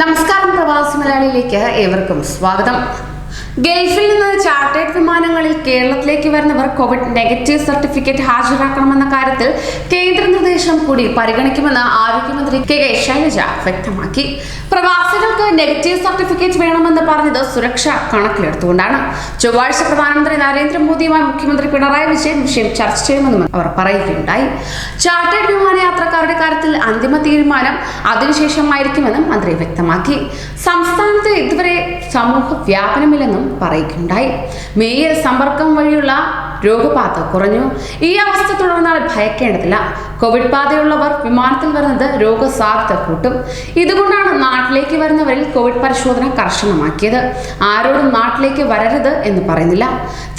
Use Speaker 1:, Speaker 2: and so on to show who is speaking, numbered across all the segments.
Speaker 1: നമസ്കാരം പ്രവാസി മലയാളിയിലേക്ക് ഏവർക്കും സ്വാഗതം. ഗൾഫിൽ നിന്ന് ചാർട്ടേഡ് വിമാനങ്ങളിൽ കേരളത്തിലേക്ക് വരുന്നവർ കോവിഡ് നെഗറ്റീവ് സർട്ടിഫിക്കറ്റ് ഹാജരാക്കണമെന്ന കാര്യത്തിൽ കേന്ദ്ര നിർദ്ദേശം കൂടി പരിഗണിക്കുമെന്ന് ആരോഗ്യമന്ത്രി കെ കെ ശൈലജ വ്യക്തമാക്കി. പ്രവാസികൾക്ക് നെഗറ്റീവ് സർട്ടിഫിക്കറ്റ് വേണമെന്ന് പറഞ്ഞത് സുരക്ഷ കണക്കിലെടുത്തുകൊണ്ടാണ്. ചൊവ്വാഴ്ച പ്രധാനമന്ത്രി നരേന്ദ്രമോദിയുമായി മുഖ്യമന്ത്രി പിണറായി വിജയൻ വിഷയം ചർച്ച ചെയ്യുമെന്നും അവർ പറയുകയുണ്ടായി. ചാർട്ടേഡ് വിമാനയാത്രക്കാരുടെ കാര്യത്തിൽ അന്തിമ തീരുമാനം അതിനുശേഷമായിരിക്കുമെന്നും മന്ത്രി വ്യക്തമാക്കി. സംസ്ഥാനത്ത് ഇതുവരെ സമൂഹ വ്യാപനമില്ലെന്നും പറയുകയുണ്ടായി. മേയിൽ സമ്പർക്കം വഴിയുള്ള രോഗബാധ കുറഞ്ഞു. ഈ അവസ്ഥ തുടർന്നാൽ ഭയക്കേണ്ടതില്ല. കോവിഡ് ബാധയുള്ളവർ വിമാനത്തിൽ വരുന്നത് രോഗസാധ്യത കൂട്ടും. ഇതുകൊണ്ടാണ് നാട്ടിലേക്ക് വരുന്നവരിൽ കോവിഡ് പരിശോധന കർശനമാക്കിയത്. ആരോടും നാട്ടിലേക്ക് വരരുത് എന്ന് പറയുന്നില്ല.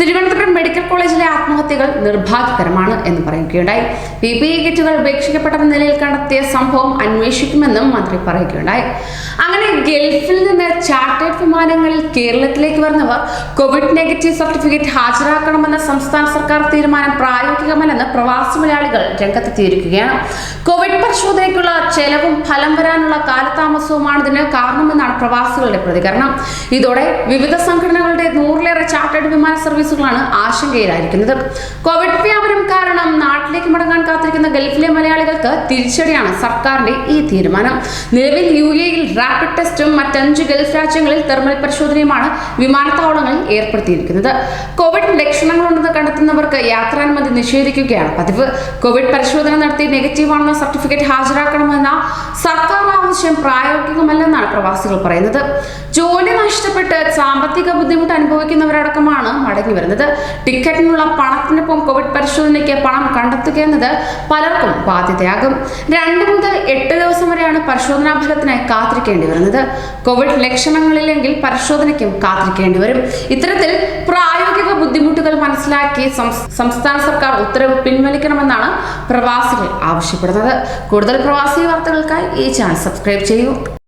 Speaker 1: തിരുവനന്തപുരം മെഡിക്കൽ കോളേജിലെ ആത്മഹത്യകൾ നിർഭാഗ്യകരമാണ് എന്ന് പറയുകയുണ്ടായി. പി പി ഇ കിറ്റുകൾ ഉപേക്ഷിക്കപ്പെട്ട നിലയിൽ കണ്ടെത്തിയ സംഭവം അന്വേഷിക്കുമെന്നും മന്ത്രി പറയുകയുണ്ടായി. അങ്ങനെ ഗൾഫിൽ നിന്ന് ചാർട്ടേഡ് വിമാനങ്ങളിൽ കേരളത്തിലേക്ക് വരുന്നവർ കോവിഡ് നെഗറ്റീവ് സർട്ടിഫിക്കറ്റ് ഹാജരാക്കണമെന്ന സംസ്ഥാന സർക്കാർ തീരുമാനം പ്രായോഗികമല്ലെന്ന് പ്രവാസി മലയാളികൾ രംഗത്തെത്തിയിരിക്കുകയാണ് കോവിഡ് പരിശോധനയ്ക്കുള്ള ചെലവും ഫലം വരാനുള്ള കാലതാമസവുമാണ് ഇതിന് കാരണമെന്നാണ് പ്രവാസികളുടെ പ്രതികരണം. ഇതോടെ വിവിധ സംഘടനകളുടെ നൂറിലേറെ ചാർട്ടേഡ് വിമാന സർവീസുകളാണ് ആശങ്കയിലായിരിക്കുന്നത്. കോവിഡ് വ്യാപനം കാരണം നാട്ടിലേക്ക് മടങ്ങാൻ കാത്തിരിക്കുന്ന ഗൾഫിലെ മലയാളികൾക്ക് തിരിച്ചടിയാണ് സർക്കാരിന്റെ ഈ തീരുമാനം. നിലവിൽ യു എയിൽ റാപ്പിഡ് ടെസ്റ്റും മറ്റഞ്ച് ഗൾഫ് രാജ്യങ്ങളിൽ തെർമൽ പരിശോധനയുമാണ് വിമാനത്താവളങ്ങളിൽ ഏർപ്പെടുത്തിയിരിക്കുന്നത്. കോവിഡ് ലക്ഷണങ്ങളുണ്ടെന്ന് കണ്ടെത്തുന്നവർക്ക് യാത്രാനുമതി നിഷേധിക്കുകയാണ് പതിവ്. കോവിഡ് പരിശോധന നടത്തി നെഗറ്റീവാണെന്ന സർട്ടിഫിക്കറ്റ് ഹാജരാക്കണമെന്ന സർക്കാർ ആവശ്യം പ്രായോഗികമല്ലെന്നാണ് പ്രവാസികൾ പറയുന്നത്. ജോലി നഷ്ടപ്പെട്ട് സാമ്പത്തിക ബുദ്ധിമുട്ട് അനുഭവിക്കുന്നവരടക്കമാണ് മടങ്ങി വരുന്നത്. ടിക്കറ്റിനുള്ള പണത്തിനൊപ്പം കോവിഡ് പരിശോധനയ്ക്ക് പണം കണ്ടെത്തുക എന്നത് പലർക്കും ബാധ്യതയാകും. രണ്ട് മുതൽ എട്ട് ദിവസം വരെയാണ് പരിശോധനാ ഫലത്തിനായി കാത്തിരിക്കേണ്ടി വരുന്നത്. കോവിഡ് ലക്ഷണങ്ങളില്ലെങ്കിൽ പരിശോധനയ്ക്കും കാത്തിരിക്കേണ്ടി വരും. ഇത്തരത്തിൽ പ്രായോഗിക ബുദ്ധിമുട്ടുകൾ മനസ്സിലാക്കി സംസ്ഥാന സർക്കാർ ഉത്തരവ് പിൻവലിക്കണമെന്നാണ് പ്രവാസികൾ ആവശ്യപ്പെടുന്നത്. കൂടുതൽ പ്രവാസി വാർത്തകൾക്കായി ഈ ചാനൽ സബ്സ്ക്രൈബ് ചെയ്യൂ.